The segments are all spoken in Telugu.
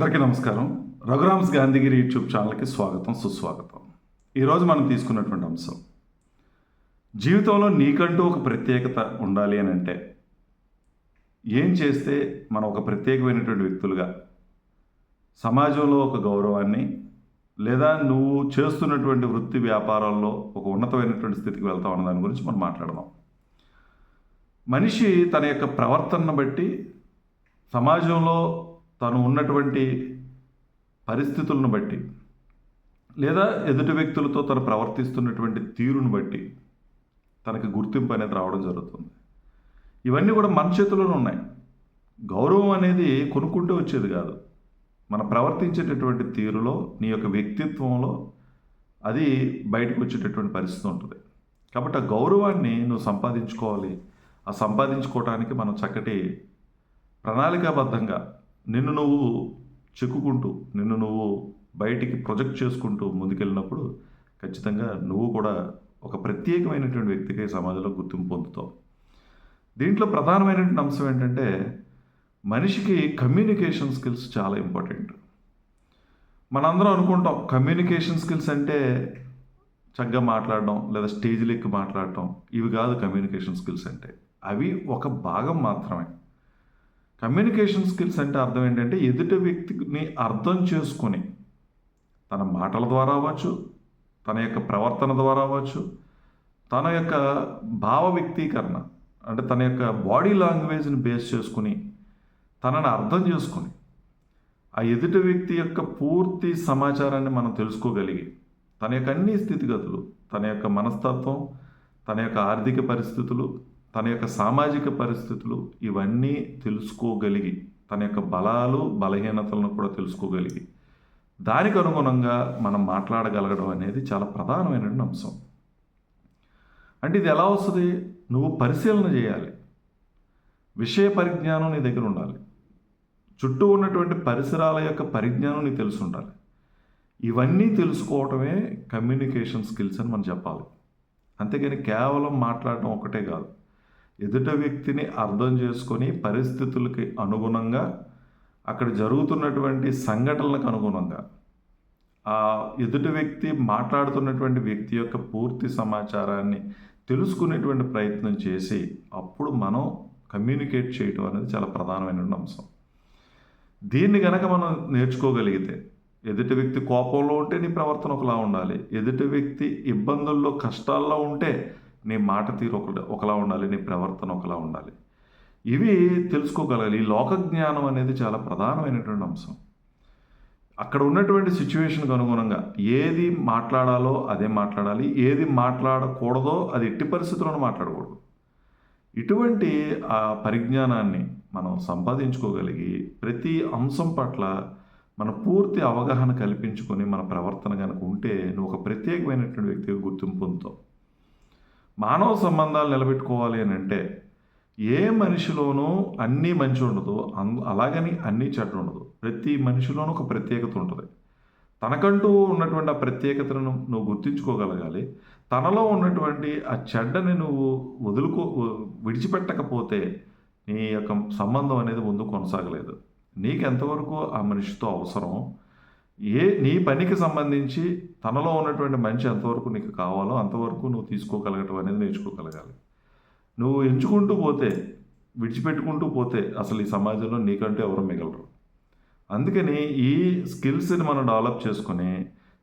అందరికీ నమస్కారం. రఘురామ్స్ గాంధీగిరి యూట్యూబ్ ఛానల్కి స్వాగతం సుస్వాగతం. ఈరోజు మనం తీసుకున్నటువంటి అంశం. జీవితంలో నీకంటూ ఒక ప్రత్యేకత ఉండాలి అని అంటే ఏం చేస్తే మనం ఒక ప్రత్యేకమైనటువంటి వ్యక్తులుగా సమాజంలో ఒక గౌరవాన్ని లేదా నువ్వు చేస్తున్నటువంటి వృత్తి వ్యాపారాల్లో ఒక ఉన్నతమైనటువంటి స్థితికి వెళ్తావు అన్న దాని గురించి మనం మాట్లాడదాం. మనిషి తన యొక్క ప్రవర్తనను బట్టి సమాజంలో తను ఉన్నటువంటి పరిస్థితులను బట్టి లేదా ఎదుటి వ్యక్తులతో తను ప్రవర్తిస్తున్నటువంటి తీరును బట్టి తనకి గుర్తింపు అనేది రావడం జరుగుతుంది. ఇవన్నీ కూడా మన చేతిలోనే ఉన్నాయి. గౌరవం అనేది కొనుక్కుంటూ వచ్చేది కాదు. మనం ప్రవర్తించేటటువంటి తీరులో నీ యొక్క వ్యక్తిత్వంలో అది బయటకు వచ్చేటటువంటి పరిస్థితి ఉంటుంది. కాబట్టి ఆ గౌరవాన్ని నువ్వు సంపాదించుకోవాలి. ఆ సంపాదించుకోవటానికి మనం చక్కటి ప్రణాళికాబద్ధంగా నిన్ను నువ్వు చెక్కుకుంటూ నిన్ను నువ్వు బయటికి ప్రొజెక్ట్ చేసుకుంటూ ముందుకెళ్ళినప్పుడు ఖచ్చితంగా నువ్వు కూడా ఒక ప్రత్యేకమైనటువంటి వ్యక్తిగా ఈ సమాజంలో గుర్తింపు పొందుతావు. దీంట్లో ప్రధానమైనటువంటి అంశం ఏంటంటే మనిషికి కమ్యూనికేషన్ స్కిల్స్ చాలా ఇంపార్టెంట్ మనందరం అనుకుంటాం కమ్యూనికేషన్ స్కిల్స్ అంటే చక్కగా మాట్లాడడం లేదా స్టేజ్లు ఎక్కి మాట్లాడటం ఇవి కాదు కమ్యూనికేషన్ స్కిల్స్ అంటే. అవి ఒక భాగం మాత్రమే. కమ్యూనికేషన్ స్కిల్స్ అంటే అర్థం ఏంటంటే ఎదుటి వ్యక్తిని అర్థం చేసుకొని తన మాటల ద్వారా అవ్వచ్చు తన యొక్క ప్రవర్తన ద్వారా అవ్వచ్చు తన యొక్క భావ వ్యక్తీకరణ అంటే తన యొక్క బాడీ లాంగ్వేజ్ని బేస్ చేసుకుని తనని అర్థం చేసుకొని ఆ ఎదుటి వ్యక్తి యొక్క పూర్తి సమాచారాన్ని మనం తెలుసుకోగలిగి తన యొక్క అన్ని స్థితిగతులు తన యొక్క మనస్తత్వం తన యొక్క ఆర్థిక పరిస్థితులు తన యొక్క సామాజిక పరిస్థితులు ఇవన్నీ తెలుసుకోగలిగి తన యొక్క బలాలు బలహీనతలను కూడా తెలుసుకోగలిగి దానికి అనుగుణంగా మనం మాట్లాడగలగడం అనేది చాలా ప్రధానమైనటువంటి అంశం. అంటే ఇది ఎలా వస్తుంది? నువ్వు పరిశీలన చేయాలి. విషయ పరిజ్ఞానం నీ దగ్గర ఉండాలి. చుట్టూ ఉన్నటువంటి పరిసరాల యొక్క పరిజ్ఞానం నీకు తెలిసి ఉండాలి. ఇవన్నీ తెలుసుకోవటమే కమ్యూనికేషన్ స్కిల్స్ అని మనం చెప్పాలి. అంతేగాని కేవలం మాట్లాడటం ఒకటే కాదు. ఎదుట వ్యక్తిని అర్థం చేసుకొని పరిస్థితులకి అనుగుణంగా అక్కడ జరుగుతున్నటువంటి సంఘటనలకు అనుగుణంగా. ఆ ఎదుటి వ్యక్తి మాట్లాడుతున్నటువంటి వ్యక్తి యొక్క పూర్తి సమాచారాన్ని తెలుసుకునేటువంటి ప్రయత్నం చేసి అప్పుడు మనం కమ్యూనికేట్ చేయటం అనేది చాలా ప్రధానమైన అంశం. దీన్ని గనక మనం నేర్చుకోగలిగితే ఎదుటి వ్యక్తి కోపంలో ఉంటే నీ ప్రవర్తన ఒకలా ఉండాలి. ఎదుటి వ్యక్తి ఇబ్బందుల్లో కష్టాల్లో ఉంటే నీ మాట తీరు ఒక ఒకలా ఉండాలి నీ ప్రవర్తన ఒకలా ఉండాలి. ఇవి తెలుసుకోగలగాలి. ఈ లోక జ్ఞానం అనేది చాలా ప్రధానమైనటువంటి అంశం. అక్కడ ఉన్నటువంటి సిచ్యువేషన్కి అనుగుణంగా ఏది మాట్లాడాలో అదే మాట్లాడాలి. ఏది మాట్లాడకూడదో అది ఎట్టి పరిస్థితుల్లోనూ మాట్లాడకూడదు. ఇటువంటి ఆ పరిజ్ఞానాన్ని మనం సంపాదించుకోగలిగి ప్రతి అంశం పట్ల మన పూర్తి అవగాహన కల్పించుకొని మన ప్రవర్తన కనుక ఉంటే నువ్వు ఒక ప్రత్యేకమైనటువంటి వ్యక్తిగా గుర్తింపు పొందుతావు. మానవ సంబంధాలు నిలబెట్టుకోవాలి అని అంటే ఏ మనిషిలోనూ అన్నీ మంచి ఉండదు అలాగని అన్నీ చెడ్డ ఉండదు. ప్రతి మనిషిలోనూ ఒక ప్రత్యేకత ఉంటుంది. తనకంటూ ఉన్నటువంటి ఆ ప్రత్యేకతను నువ్వు గుర్తించుకోగలగాలి. తనలో ఉన్నటువంటి ఆ చెడ్డని నువ్వు వదులుకో విడిచిపెట్టకపోతే నీ యొక్క సంబంధం అనేది ముందు కొనసాగలేదు. నీకు ఎంతవరకు ఆ మనిషితో అవసరం? ఏ నీ పనికి సంబంధించి తనలో ఉన్నటువంటి మంచి ఎంతవరకు నీకు కావాలో అంతవరకు నువ్వు తీసుకోగలగటం అనేది నేర్చుకోగలగాలి. నువ్వు ఎంచుకుంటూ పోతే విడిచిపెట్టుకుంటూ పోతే అసలు ఈ సమాజంలో నీకంటూ ఎవరు మిగలరు. అందుకని ఈ స్కిల్స్ని మనం డెవలప్ చేసుకొని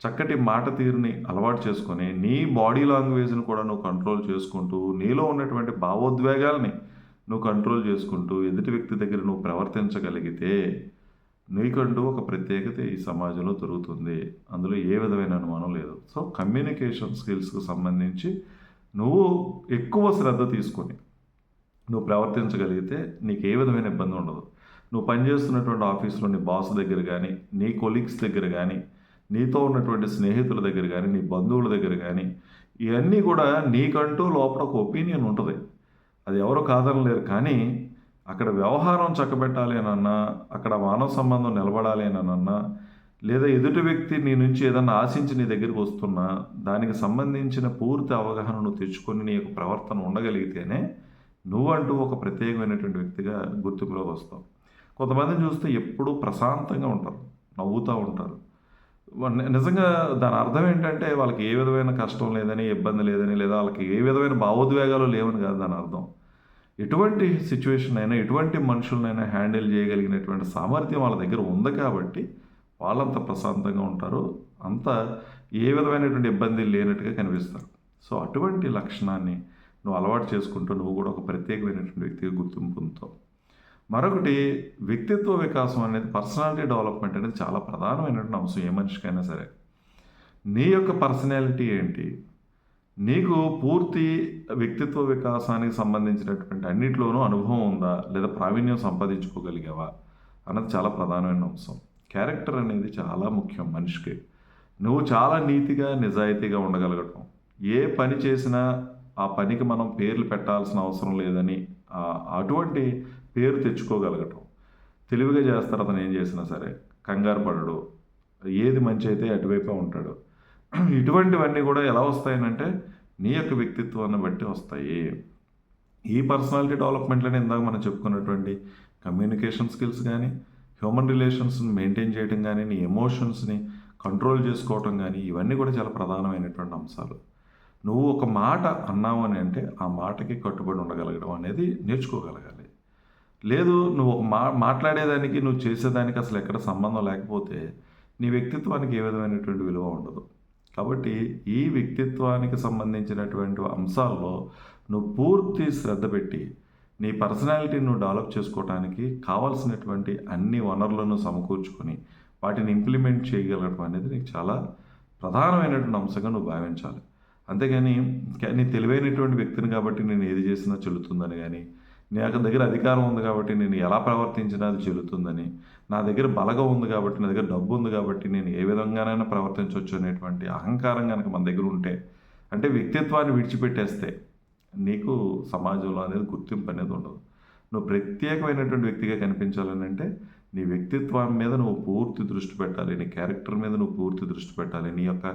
చక్కటి మాట తీరుని అలవాటు చేసుకొని నీ బాడీ లాంగ్వేజ్ని కూడా నువ్వు కంట్రోల్ చేసుకుంటూ నీలో ఉన్నటువంటి భావోద్వేగాల్ని నువ్వు కంట్రోల్ చేసుకుంటూ ఎదుటి వ్యక్తి దగ్గర నువ్వు ప్రవర్తించగలిగితే నీకంటూ ఒక ప్రత్యేకత ఈ సమాజంలో దొరుకుతుంది. అందులో ఏ విధమైన అనుమానం లేదు. సో కమ్యూనికేషన్ స్కిల్స్కు సంబంధించి నువ్వు ఎక్కువ శ్రద్ధ తీసుకొని నువ్వు ప్రవర్తించగలిగితే నీకు ఏ విధమైన ఇబ్బంది ఉండదు. నువ్వు పనిచేస్తున్నటువంటి ఆఫీస్లో నీ బాస్ దగ్గర కానీ నీ కొలీగ్స్ దగ్గర కానీ నీతో ఉన్నటువంటి స్నేహితుల దగ్గర కానీ నీ బంధువుల దగ్గర కానీ ఇవన్నీ కూడా నీకంటూ లోపల ఒక ఒపీనియన్ ఉంటుంది. అది ఎవరు కాదనలేరు కానీ అక్కడ వ్యవహారం చక్కబెట్టాలి అని అన్నా అక్కడ మానవ సంబంధం నిలబడాలి అని అన్నా లేదా ఎదుటి వ్యక్తి నీ నుంచి ఏదన్నా ఆశించి నీ దగ్గరికి వస్తున్నా దానికి సంబంధించిన పూర్తి అవగాహనను తెచ్చుకొని నీ యొక్క ప్రవర్తన ఉండగలిగితేనే నువ్వంటూ ఒక ప్రత్యేకమైనటువంటి వ్యక్తిగా గుర్తింపులో వస్తావు. కొంతమందిని చూస్తే ఎప్పుడూ ప్రశాంతంగా ఉంటారు నవ్వుతూ ఉంటారు. నిజంగా దాని అర్థం ఏంటంటే వాళ్ళకి ఏ విధమైన కష్టం లేదని ఇబ్బంది లేదని లేదా వాళ్ళకి ఏ విధమైన భావోద్వేగాలు లేవని కాదు దాని అర్థం. ఎటువంటి సిచ్యువేషన్ అయినా ఎటువంటి మనుషులనైనా హ్యాండిల్ చేయగలిగినటువంటి సామర్థ్యం వాళ్ళ దగ్గర ఉంది కాబట్టి వాళ్ళంత ప్రశాంతంగా ఉంటారు. అంత ఏ విధమైనటువంటి ఇబ్బంది లేనట్టుగా కనిపిస్తారు. సో అటువంటి లక్షణాన్ని నువ్వు అలవాటు చేసుకుంటూ నువ్వు కూడా ఒక ప్రత్యేకమైనటువంటి వ్యక్తిగా గుర్తింపు పొందుతావు. మరొకటి వ్యక్తిత్వ వికాసం అనేది పర్సనాలిటీ డెవలప్మెంట్ అనేది చాలా ప్రధానమైనటువంటి అంశం ఏ మనిషికైనా సరే. నీ యొక్క పర్సనాలిటీ ఏంటి? నీకు పూర్తి వ్యక్తిత్వ వికాసానికి సంబంధించినటువంటి అన్నిట్లోనూ అనుభవం ఉందా? లేదా ప్రావీణ్యం సంపాదించుకోగలిగావా? అన్నది చాలా ప్రధానమైన అంశం. క్యారెక్టర్ అనేది చాలా ముఖ్యం మనిషికి. నువ్వు చాలా నీతిగా నిజాయితీగా ఉండగలగటం. ఏ పని చేసినా ఆ పనికి మనం పేర్లు పెట్టాల్సిన అవసరం లేదని అటువంటి పేరు తెచ్చుకోగలగటం. తెలివిగా చేస్తారు అతను ఏం చేసినా సరే. కంగారు పడడు. ఏది మంచి అయితే అటువైపే ఉంటాడు. ఇటువంటివన్నీ కూడా ఎలా వస్తాయనంటే నీ యొక్క వ్యక్తిత్వాన్ని బట్టి వస్తాయి. ఈ పర్సనాలిటీ డెవలప్మెంట్లోనే ఇందాక మనం చెప్పుకున్నటువంటి కమ్యూనికేషన్ స్కిల్స్ కానీ హ్యూమన్ రిలేషన్స్ని మెయింటైన్ చేయడం కానీ నీ ఎమోషన్స్ని కంట్రోల్ చేసుకోవటం కానీ ఇవన్నీ కూడా చాలా ప్రధానమైనటువంటి అంశాలు. నువ్వు ఒక మాట అన్నావు అని అంటే ఆ మాటకి కట్టుబడి ఉండగలగడం అనేది నేర్చుకోగలగాలి. లేదు నువ్వు ఒక మా మాట్లాడేదానికి నువ్వు చేసేదానికి అసలు ఎక్కడ సంబంధం లేకపోతే నీ వ్యక్తిత్వానికి ఏ విధమైనటువంటి విలువ ఉండదు. కాబట్టి ఈ వ్యక్తిత్వానికి సంబంధించినటువంటి అంశాల్లో నువ్వు పూర్తి శ్రద్ధ పెట్టి నీ పర్సనాలిటీని నువ్వు డెవలప్ చేసుకోవడానికి కావాల్సినటువంటి అన్ని వనరులను సమకూర్చుకొని వాటిని ఇంప్లిమెంట్ చేయగలగడం అనేది నీకు చాలా ప్రధానమైనటువంటి అంశంగా నువ్వు భావించాలి. అంతేగాని కే- నీ తెలివైనటువంటి వ్యక్తిని కాబట్టి నేను ఏది చేసినా చెల్లుతుందని కానీ నాకు దగ్గర అధికారం ఉంది కాబట్టి నేను ఎలా ప్రవర్తించినా అది చెల్లుతుందని. నా దగ్గర బలగం ఉంది కాబట్టి నా దగ్గర డబ్బు ఉంది కాబట్టి నేను ఏ విధంగానైనా ప్రవర్తించవచ్చు అనేటువంటి అహంకారం కనుక మన దగ్గర ఉంటే అంటే వ్యక్తిత్వాన్ని విడిచిపెట్టేస్తే నీకు సమాజంలో అనేది గుర్తింపు అనేది ఉండదు. నువ్వు ప్రత్యేకమైనటువంటి వ్యక్తిగా కనిపించాలని అంటే నీ వ్యక్తిత్వం మీద నువ్వు పూర్తి దృష్టి పెట్టాలి నీ క్యారెక్టర్ మీద నువ్వు పూర్తి దృష్టి పెట్టాలి నీ యొక్క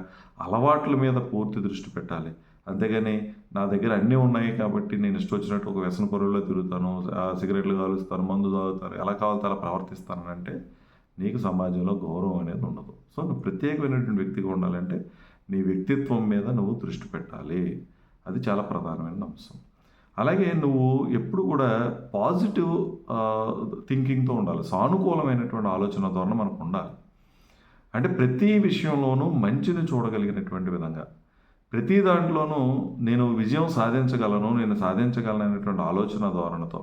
అలవాట్ల మీద పూర్తి దృష్టి పెట్టాలి. అంతేగాని నా దగ్గర అన్నీ ఉన్నాయి కాబట్టి నేను ఇష్టం వచ్చినట్టు ఒక వ్యసన పొరుల్లో తిరుగుతాను ఆ, సిగరెట్లు కాలుస్తాను మందు తాగుతాను ఎలా కావాలో అలా ప్రవర్తిస్తాను అంటే నీకు సమాజంలో గౌరవం అనేది ఉండదు. సో నువ్వు ప్రత్యేకమైనటువంటి వ్యక్తిగా ఉండాలంటే నీ వ్యక్తిత్వం మీద నువ్వు దృష్టి పెట్టాలి. అది చాలా ప్రధానమైన అంశం. అలాగే నువ్వు ఎప్పుడు కూడా పాజిటివ్ థింకింగ్తో ఉండాలి. సానుకూలమైనటువంటి ఆలోచన ధోరణ మనకు ఉండాలి. అంటే ప్రతి విషయంలోనూ మంచిని చూడగలిగినటువంటి విధంగా ప్రతి దాంట్లోనూ నేను విజయం సాధించగలను నేను సాధించగలను అనేటువంటి ఆలోచన ధోరణితో.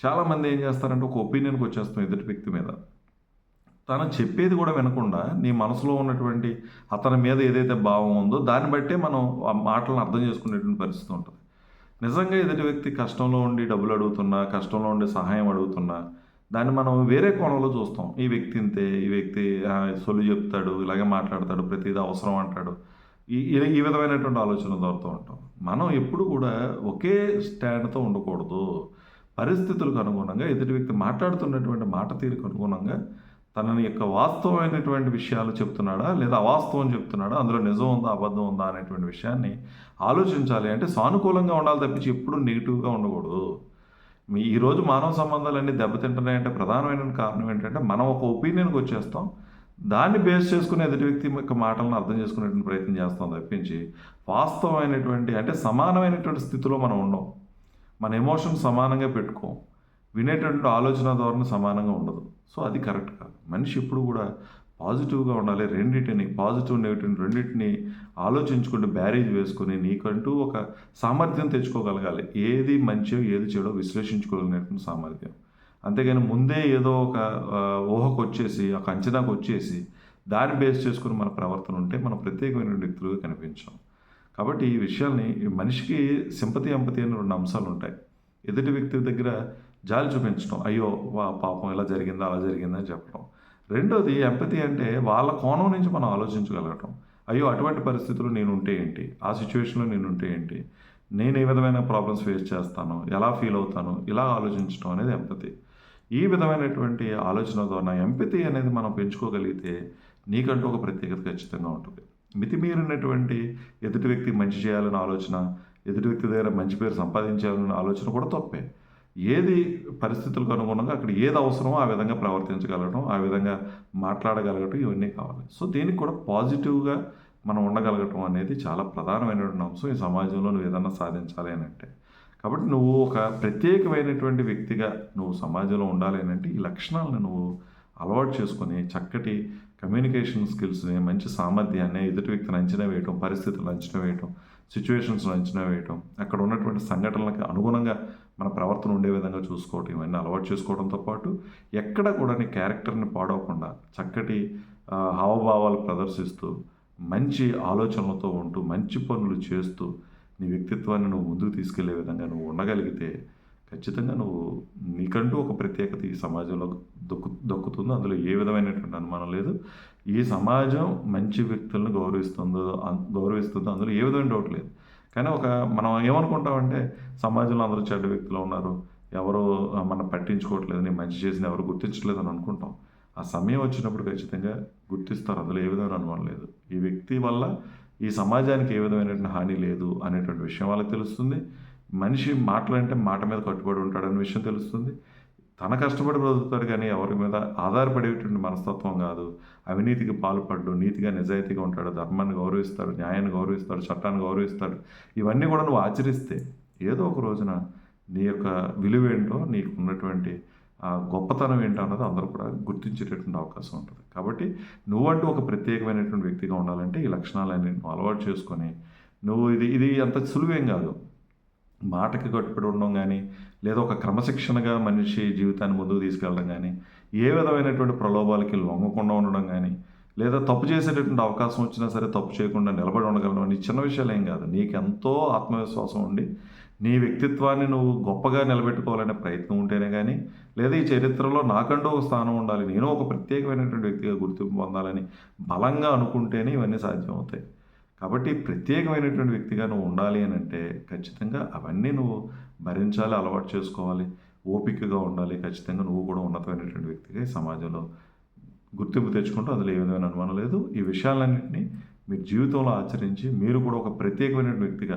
చాలామంది ఏం చేస్తారంటే ఒక ఒపీనియన్కి వచ్చేస్తాం ఎదుటి వ్యక్తి మీద. తను చెప్పేది కూడా వినకుండా నీ మనసులో ఉన్నటువంటి అతని మీద ఏదైతే భావం ఉందో దాన్ని బట్టే మనం ఆ మాటలను అర్థం చేసుకునేటువంటి పరిస్థితి ఉంటుంది. నిజంగా ఎదుటి వ్యక్తి కష్టంలో ఉండి డబ్బులు అడుగుతున్నా కష్టంలో ఉండి సహాయం అడుగుతున్నా దాన్ని మనం వేరే కోణంలో చూస్తాం. ఈ వ్యక్తి ఇంతే ఈ వ్యక్తి ఆ, సొల్లు చెప్తాడు ఇలాగే మాట్లాడతాడు ప్రతిదీ అవసరం అంటాడు. ఈ ఈ- విధమైనటువంటి ఆలోచన దొరుకుతూ ఉంటాం. మనం ఎప్పుడు కూడా ఒకే స్టాండ్తో ఉండకూడదు. పరిస్థితులకు అనుగుణంగా ఎదుటి వ్యక్తి మాట్లాడుతున్నటువంటి మాట తీరుకు అనుగుణంగా తనని యొక్క వాస్తవమైనటువంటి విషయాలు చెప్తున్నాడా లేదా అవాస్తవం చెప్తున్నాడా అందులో నిజం ఉందా అబద్ధం ఉందా అనేటువంటి విషయాన్ని ఆలోచించాలి. అంటే సానుకూలంగా ఉండాలి తప్పించి ఎప్పుడు నెగిటివ్గా ఉండకూడదు. మీ ఈరోజు మానవ సంబంధాలన్నీ దెబ్బతింటున్నాయంటే ప్రధానమైన కారణం ఏంటంటే మనం ఒక ఒపీనియన్కి వచ్చేస్తాం. దాన్ని బేస్ చేసుకుని ఎదుటి వ్యక్తి యొక్క మాటలను అర్థం చేసుకునేటువంటి ప్రయత్నం చేస్తాం తప్పించి వాస్తవమైనటువంటి అంటే సమానమైనటువంటి స్థితిలో మనం ఉండం. మన ఎమోషన్ సమానంగా పెట్టుకోం. వినేటువంటి ఆలోచన ధోరణి సమానంగా ఉండదు. సో అది కరెక్ట్ కాదు. మనిషి ఎప్పుడు కూడా పాజిటివ్గా ఉండాలి. రెండింటిని పాజిటివ్ నెగిటివ్ రెండింటిని ఆలోచించుకుంటూ బ్యారేజ్ వేసుకొని నీకంటూ ఒక సామర్థ్యం తెచ్చుకోగలగాలి. ఏది మంచో ఏది చెడో విశ్లేషించుకోగలిగినటువంటి సామర్థ్యం. అంతేగాని ముందే ఏదో ఒక ఊహకు వచ్చేసి ఒక అంచనాకు వచ్చేసి దాన్ని బేస్ చేసుకుని మన ప్రవర్తన ఉంటే మనం ప్రత్యేకమైన వ్యక్తులుగా కనిపించాం. కాబట్టి ఈ విషయాల్ని మనిషికి సింపతి ఎంపతి అని రెండు అంశాలు ఉంటాయి ఎదుటి వ్యక్తి దగ్గర జాలి చూపించడం అయ్యో వా పాపం ఇలా జరిగిందా అలా జరిగిందా అని చెప్పడం రెండోది ఎంపతి అంటే వాళ్ళ కోణం నుంచి మనం ఆలోచించగలగటం. అయ్యో అటువంటి పరిస్థితుల్లో నేను ఉంటే ఏంటి? ఆ సిచ్యువేషన్లో నేను ఉంటే ఏంటి? నేను ఏ విధమైన ప్రాబ్లమ్స్ ఫేస్ చేస్తాను? ఎలా ఫీల్ అవుతాను? ఇలా ఆలోచించడం అనేది ఎంపతి ఈ విధమైనటువంటి ఆలోచన ద్వారా ఎంపతి అనేది మనం పెంచుకోగలిగితే నీకంటూ ఒక ప్రత్యేకత ఖచ్చితంగా ఉంటుంది. మితిమీరినటువంటి ఎదుటి వ్యక్తి మంచి చేయాలనే ఆలోచన ఎదుటి వ్యక్తి దగ్గర మంచి పేరు సంపాదించాలనే ఆలోచన కూడా తప్పే. ఏది పరిస్థితులకు అనుగుణంగా అక్కడ ఏది అవసరమో ఆ విధంగా ప్రవర్తించగలగడం ఆ విధంగా మాట్లాడగలగటం ఇవన్నీ కావాలి. సో దీనికి కూడా పాజిటివ్గా మనం ఉండగలగటం అనేది చాలా ప్రధానమైనటువంటి అంశం ఈ సమాజంలో నువ్వు ఏదన్నా సాధించాలి అని అంటే. కాబట్టి నువ్వు ఒక ప్రత్యేకమైనటువంటి వ్యక్తిగా నువ్వు సమాజంలో ఉండాలి అని అంటే ఈ లక్షణాలను నువ్వు అలవాటు చేసుకొని చక్కటి కమ్యూనికేషన్ స్కిల్స్ని మంచి సామర్థ్యాన్ని ఎదుటి వ్యక్తిని అంచనా వేయటం పరిస్థితులను అంచనా వేయటం సిచ్యువేషన్స్ను అంచనా వేయటం అక్కడ ఉన్నటువంటి సంఘటనలకు అనుగుణంగా మన ప్రవర్తన ఉండే విధంగా చూసుకోవటం ఇవన్నీ అలవాటు చేసుకోవడంతో పాటు ఎక్కడ కూడా నీ క్యారెక్టర్ని పాడవకుండా చక్కటి హావభావాలు ప్రదర్శిస్తూ మంచి ఆలోచనలతో ఉంటూ మంచి పనులు చేస్తూ నీ వ్యక్తిత్వాన్ని నువ్వు ముందుకు తీసుకెళ్ళే విధంగా నువ్వు ఉండగలిగితే ఖచ్చితంగా నువ్వు నీకంటూ ఒక ప్రత్యేకత ఈ సమాజంలో దొక్కు దొక్కుతుందో. అందులో ఏ విధమైనటువంటి అనుమానం లేదు. ఈ సమాజం మంచి వ్యక్తులను గౌరవిస్తుందో గౌరవిస్తుందో అందులో ఏ విధమైన డౌట్ లేదు. కానీ ఒక మనం ఏమనుకుంటామంటే సమాజంలో అందరూ చెడ్డ వ్యక్తులు ఉన్నారు. ఎవరు మనం పట్టించుకోవట్లేదు నేను మంచి చేసిన ఎవరు గుర్తించట్లేదు అని అనుకుంటాం. ఆ సమయం వచ్చినప్పుడు ఖచ్చితంగా గుర్తిస్తారు. అందులో ఏ విధమైన అనుమానం లేదు. ఈ వ్యక్తి వల్ల ఈ సమాజానికి ఏ విధమైనటువంటి హాని లేదు అనేటువంటి విషయం వాళ్ళకి తెలుస్తుంది. మనిషి మాటలంటే మాట మీద కట్టుబడి ఉంటాడనే విషయం తెలుస్తుంది. తన కష్టపడి బ్రతుకుతాడు కానీ ఎవరి మీద ఆధారపడేటువంటి మనస్తత్వం కాదు. అవినీతికి పాల్పడ్డు నీతిగా నిజాయితీగా ఉంటాడు ధర్మాన్ని గౌరవిస్తాడు న్యాయాన్ని గౌరవిస్తాడు చట్టాన్ని గౌరవిస్తాడు. ఇవన్నీ కూడా నువ్వు ఆచరిస్తే ఏదో ఒక రోజున నీ యొక్క విలువ ఏంటో నీకు ఉన్నటువంటి ఆ గొప్పతనం ఏంటో అన్నది అందరూ కూడా గుర్తించేటటువంటి అవకాశం ఉంటుంది. కాబట్టి నువ్వంటూ ఒక ప్రత్యేకమైనటువంటి వ్యక్తిగా ఉండాలంటే ఈ లక్షణాలన్నీ నువ్వు అలవాటు చేసుకొని నువ్వు ఇది ఇది అంత సులువేం కాదు. మాటకి కట్టుబడి ఉండడం కానీ లేదా ఒక క్రమశిక్షణగా మనిషి జీవితాన్ని ముందుకు తీసుకెళ్ళడం కానీ ఏ విధమైనటువంటి ప్రలోభాలకి లొంగకుండా ఉండడం కానీ లేదా తప్పు చేసేటటువంటి అవకాశం వచ్చినా సరే తప్పు చేయకుండా నిలబడి ఉండగలను నీ చిన్న విషయాలు ఏం కాదు. నీకు ఎంతో ఆత్మవిశ్వాసం ఉండి నీ వ్యక్తిత్వాన్ని నువ్వు గొప్పగా నిలబెట్టుకోవాలనే ప్రయత్నం ఉంటేనే కానీ లేదా ఈ చరిత్రలో నాకంటూ ఒక స్థానం ఉండాలి నేను ఒక ప్రత్యేకమైనటువంటి వ్యక్తిగా గుర్తింపు పొందాలని బలంగా అనుకుంటేనే ఇవన్నీ సాధ్యం అవుతాయి కాబట్టి ప్రత్యేకమైనటువంటి వ్యక్తిగా నువ్వు ఉండాలి అని అంటే ఖచ్చితంగా అవన్నీ నువ్వు భరించాలి అలవాటు చేసుకోవాలి ఓపికగా ఉండాలి. ఖచ్చితంగా నువ్వు కూడా ఉన్నతమైనటువంటి వ్యక్తిగా ఈ సమాజంలో గుర్తింపు తెచ్చుకుంటూ అందులో ఏ విధమైన అనుమానం లేదు. ఈ విషయాలన్నింటినీ మీరు జీవితంలో ఆచరించి మీరు కూడా ఒక ప్రత్యేకమైన వ్యక్తిగా